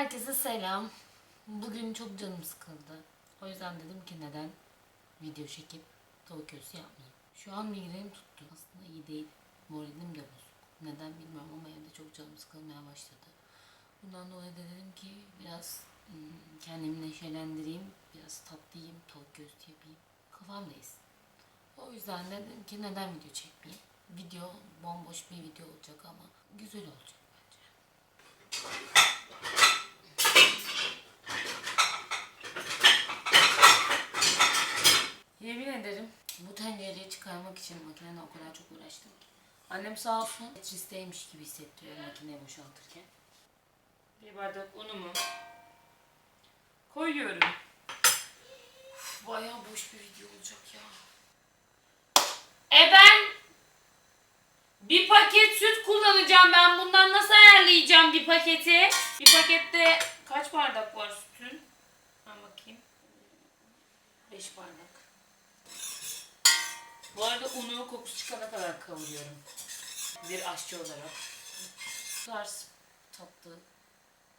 Herkese selam. Bugün çok canım sıkıldı. O yüzden dedim ki neden video çekip tavuk köşesi yapmayayım. Şu an migrenim tuttu. Aslında iyi değil. Moralim de bozuk. Neden bilmiyorum ama evde çok canım sıkılmaya başladı. Bundan dolayı da dedim ki biraz hmm, kendimi neşelendireyim. Biraz tatlı yiyeyim, tavuk göğsü yapayım. Kafam değilsin. O yüzden de dedim ki neden video çekmeyeyim. Video bomboş bir video olacak ama güzel olacak bence. Yemin ederim bu çıkarmak için makineden o kadar çok uğraştım ki. Annem sağ olsun Tetris'teymiş gibi hissettiriyor makineyi boşaltırken. Bir bardak unumu koyuyorum. Uf, bayağı boş bir video olacak ya. E ben bir paket süt kullanacağım ben. Bundan nasıl ayarlayacağım bir paketi? Bir pakette kaç bardak var sütün? Ben bakayım. 5 bardak. Bu arada unu kokusu çıkana kadar kavuruyorum. Bir aşçı olarak. Bu tarz tatlı,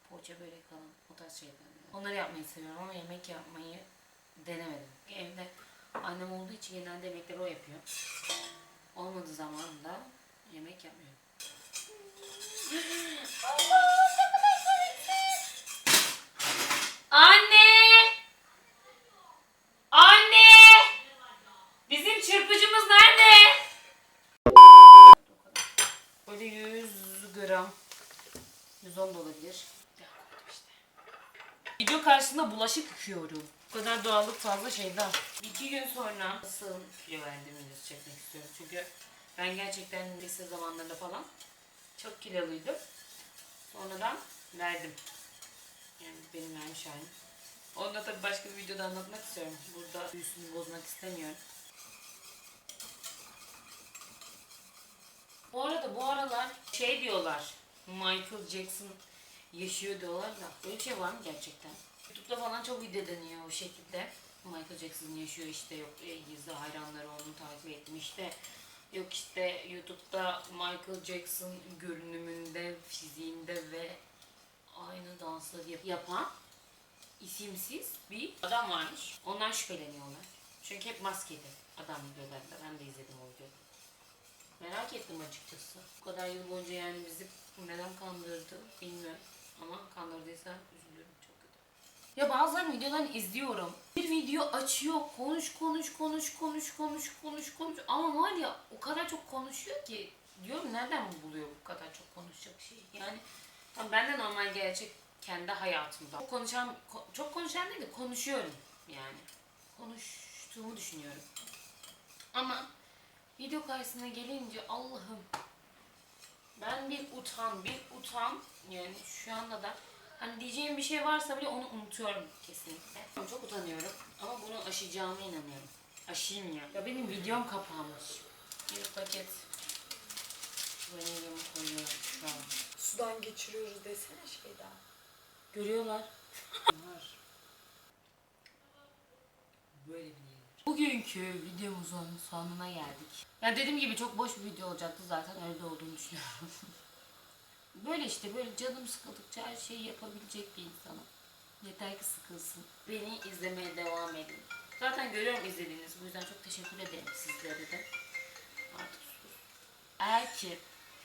poğaça börek falan o tarz şeyler. Onları yapmayı seviyorum ama yemek yapmayı denemedim. Evde annem olduğu için genelde yemekleri o yapıyor. Olmadığı zaman da yemek yapmıyorum. Böyle 100 gram. 110 da olabilir. Video karşısında bulaşık yıkıyorum. Bu kadar doğallık fazla şeyden. İki gün sonra nasıl kilo verdiğimi videosu çekmek istiyorum. Çünkü ben gerçekten lise zamanlarında falan çok kiloluydum. Sonradan verdim. Yani benim vermiş halim. Onu da tabii başka bir videoda anlatmak istiyorum. Burada büyüsünü bozmak istemiyorum. Bu arada bu aralar şey diyorlar. Michael Jackson yaşıyor diyorlar da böyle bir şey var mı gerçekten? YouTube'da falan çok video deniyor o şekilde. Michael Jackson yaşıyor işte yok e, gizli hayranları onu takip etmiş de yok işte YouTube'da Michael Jackson görünümünde, fiziğinde ve aynı dansları yap- yapan isimsiz bir adam varmış. Onlar şüpheleniyorlar. Çünkü hep maskeli adam videolarında. Ben de izledim o videoyu. Merak ettim açıkçası. Bu kadar yıl boyunca yani bizi neden kandırdı bilmiyorum. Ama kandırdıysa üzülüyorum çok kötü. Ya bazen videolarını izliyorum. Bir video açıyor, konuş konuş konuş konuş konuş konuş konuş. Ama var ya o kadar çok konuşuyor ki diyorum nereden buluyor bu kadar çok konuşacak şeyi? Yani tam ben de normal gerçek kendi hayatımda. Çok konuşan, ko- çok konuşan değil de konuşuyorum yani. Konuştuğumu düşünüyorum. Ama video karşısına gelince Allah'ım ben bir utan, bir utan yani şu anda da hani diyeceğim bir şey varsa bile onu unutuyorum kesinlikle. Çok utanıyorum ama bunu aşacağıma inanıyorum. Aşayım ya. Ya benim videom kapanmış. Bir paket vanilyamı koyuyorum şu an. Sudan geçiriyoruz desene şeyden. Görüyorlar. Var. Böyle bir yer. Bugünkü videomuzun sonuna geldik. Ya dediğim gibi çok boş bir video olacaktı zaten öyle olduğunu düşünüyorum. böyle işte böyle canım sıkıldıkça her şeyi yapabilecek bir insanım. Yeter ki sıkılsın. Beni izlemeye devam edin. Zaten görüyorum izlediğiniz. Bu yüzden çok teşekkür ederim sizlere de. Artık sus. Eğer ki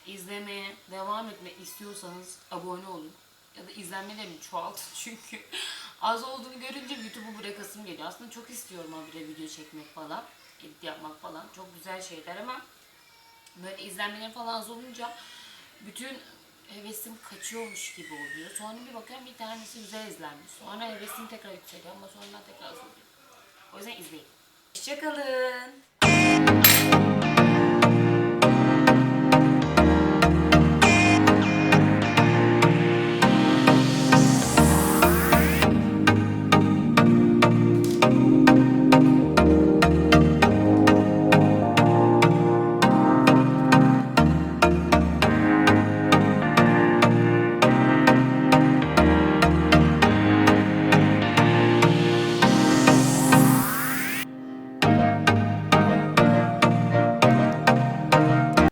izlemeye devam etmek istiyorsanız abone olun. Ya da izlenmelerini çoğaltın çünkü az olduğunu görünce YouTube'u bırakasım geliyor. Aslında çok istiyorum habire video çekmek falan, edit yapmak falan. Çok güzel şeyler ama böyle izlenmeleri falan az olunca bütün hevesim kaçıyormuş gibi oluyor. Sonra bir bakıyorum bir tanesi güzel izlenmiş. Sonra hevesim tekrar yükseliyor ama sonra tekrar azalıyor. O yüzden izleyin. Hoşçakalın.